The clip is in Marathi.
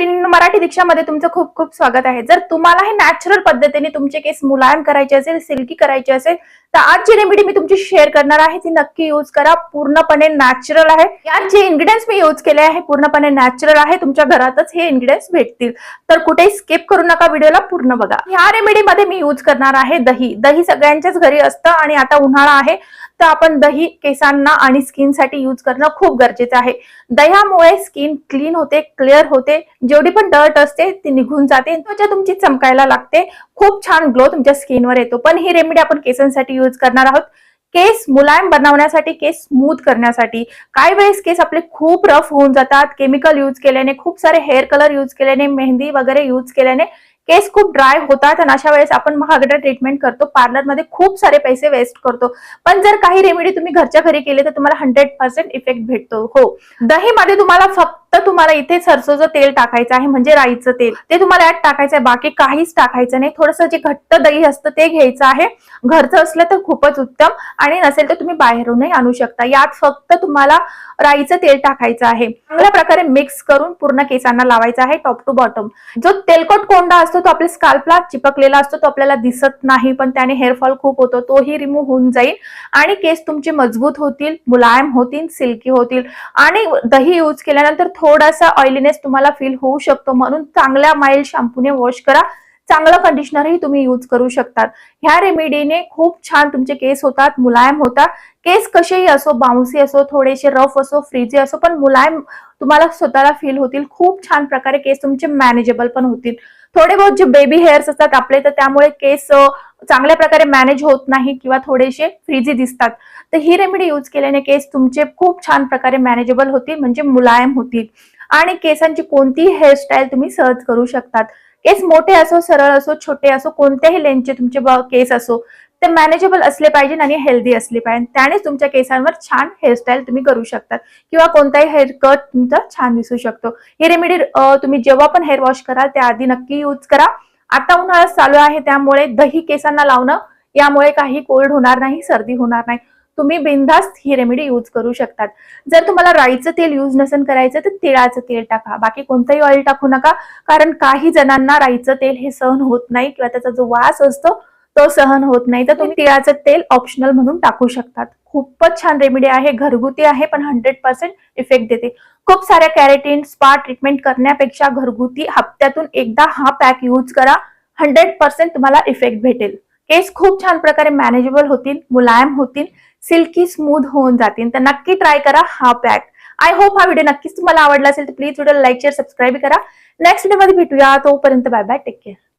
मैत्रिणींनो मराठी दीक्षामध्ये तुमचं खूप खूप स्वागत आहे. जर तुम्हाला हे नॅचरल पद्धतीने तुमचे केस मुलायम करायचे असेल सिल्की करायचे असेल तर आज जी रेमेडी मी तुमची शेअर करणार आहे ती नक्की यूज करा. पूर्णपणे नॅचरल आहे. यात जे इन्ग्रेडियंट्स मी यूज केले आहे पूर्णपणे नॅचरल आहे. तुमच्या घरातच हे इन्ग्रेडियंट्स भेटतील. तर कुठेही स्किप करू नका व्हिडिओला पूर्ण बघा. ह्या रेमेडीमध्ये मी यूज करणार आहे दही. दही सगळ्यांच्याच घरी असतं आणि आता उन्हाळा आहे. तर आपण दही केसांना आणि स्किनसाठी यूज करणं खूप गरजेचं आहे. दह्यामुळे स्किन क्लीन होते क्लिअर होते. जेवढी पण डर्ट असते ती निघून जाते. त्वचा तुमची चमकायला लागते. खूप छान ग्लो तुमच्या स्किनवर येतो. पण ही रेमेडी आपण केसांसाठी यूज करणार आहोत. केस मुलायम बनवण्यासाठी केस स्मूथ करण्यासाठी. काही वेळेस केस आपले खूप रफ होऊन जातात. केमिकल यूज केल्याने खूप सारे हेअर कलर यूज केल्याने मेहंदी वगैरे यूज केल्याने केस खूप ड्राय होतात आणि अशा वेळेस आपण महागडा ट्रीटमेंट करतो. पार्लरमध्ये खूप सारे पैसे वेस्ट करतो. पण जर काही रेमेडी तुम्ही घरच्या घरी केली तर तुम्हाला हंड्रेड पर्सेंट इफेक्ट भेटतो. हो. दहीमध्ये तुम्हाला फक्त तुम्हाला इथे सरसोचं तेल टाकायचं आहे म्हणजे राईचं तेल. ते तुम्हाला यात टाकायचं आहे बाकी काहीच टाकायचं नाही. थोडंसं जे घट्ट दही असतं ते घ्यायचं आहे. घरचं असलं तर खूपच उत्तम. आणि नसेल तर तुम्ही बाहेरूनही आणू शकता. यात फक्त तुम्हाला राईचं तेल टाकायचं आहे. चांगल्या प्रकारे मिक्स करून पूर्ण केसांना लावायचं आहे टॉप टू बॉटम जो तेलकट कोंडा असतो तो आपल्या स्काल्पला चिपकलेला असतो तो आपल्याला दिसत नाही पण त्याने हेअरफॉल खूप होतो तोही रिमूव्ह होऊन जाईल. आणि केस तुमचे मजबूत होतील मुलायम होतील सिल्की होतील. आणि दही यूज केल्यानंतर थोडासा ऑइलीनेस तुम्हाला फील होऊ शकतो म्हणून चांगल्या माइल्ड शॅम्पूने वॉश करा. चांगलं कंडिशनरही तुम्ही यूज करू शकतात. ह्या रेमेडीने खूप छान तुमचे केस होतात मुलायम होतात. केस कसेही असो बाउन्सी असो थोडेसे रफ असो फ्रीजी असो पण मुलायम तुम्हाला स्वतःला फील होतील. खूप छान प्रकारे केस तुमचे मॅनेजेबल पण होतील. थोडे बहुत जे बेबी हेअर्स असतात आपले तर त्यामुळे केस चांगल्या प्रकारे मॅनेज होत नाही किंवा थोडेसे फ्रीजी दिसतात. तर ही रेमेडी यूज केल्याने केस तुमचे खूप छान प्रकारे मॅनेजेबल होतील म्हणजे मुलायम होतील. आणि केसांची कोणतीही हेअरस्टाईल तुम्ही सहज करू शकतात. केस मोठे असो सरळ असो छोटे असो कोणत्याही लेंथचे तुमचे केस असो ते मॅनेजेबल असले पाहिजे आणि हेल्दी असले पाहिजे. त्यानेच तुमच्या केसांवर छान हेअरस्टाईल तुम्ही करू शकतात. किंवा कोणताही हेअर कट तुमचा छान दिसू शकतो. ही रेमेडी तुम्ही जेव्हा पण हेअर वॉश कराल त्याआधी नक्की यूज करा. आता उन्हाळा चालू आहे त्यामुळे दही केसांना लावणं यामुळे काही कोल्ड होणार नाही सर्दी होणार नाही. तुम्ही बिनधास्त ही रेमेडी यूज करू शकतात. जर तुम्हाला राईचं तेल यूज नसेल करायचं तर तिळाचं तेल टाका. बाकी कोणतंही ऑइल टाकू नका. कारण काही जणांना राईचं तेल हे सहन होत नाही किंवा त्याचा जो वास असतो तो सहन होत नाही तर तुम्ही तिळाचं तेल ऑप्शनल म्हणून टाकू शकतात. खूपच छान रेमेडी आहे घरगुती आहे पण हंड्रेड पर्सेंट इफेक्ट देते. खूप साऱ्या कॅरेटीन स्पा ट्रीटमेंट करण्यापेक्षा घरगुती हप्त्यातून एकदा हा पॅक यूज करा. हंड्रेड पर्सेंट तुम्हाला इफेक्ट भेटेल. केस खूप छान प्रकारे मॅनेजेबल होतील मुलायम होतील सिल्की स्मूथ होऊन जातील. तर नक्की ट्राय करा हा पॅक आय होप हा व्हिडिओ नक्कीच तुम्हाला आवडला असेल तर please video like share subscribe करा. नेक्स्ट व्हिडिओमध्ये भेटूया. तोपर्यंत बाय बाय टेक केअर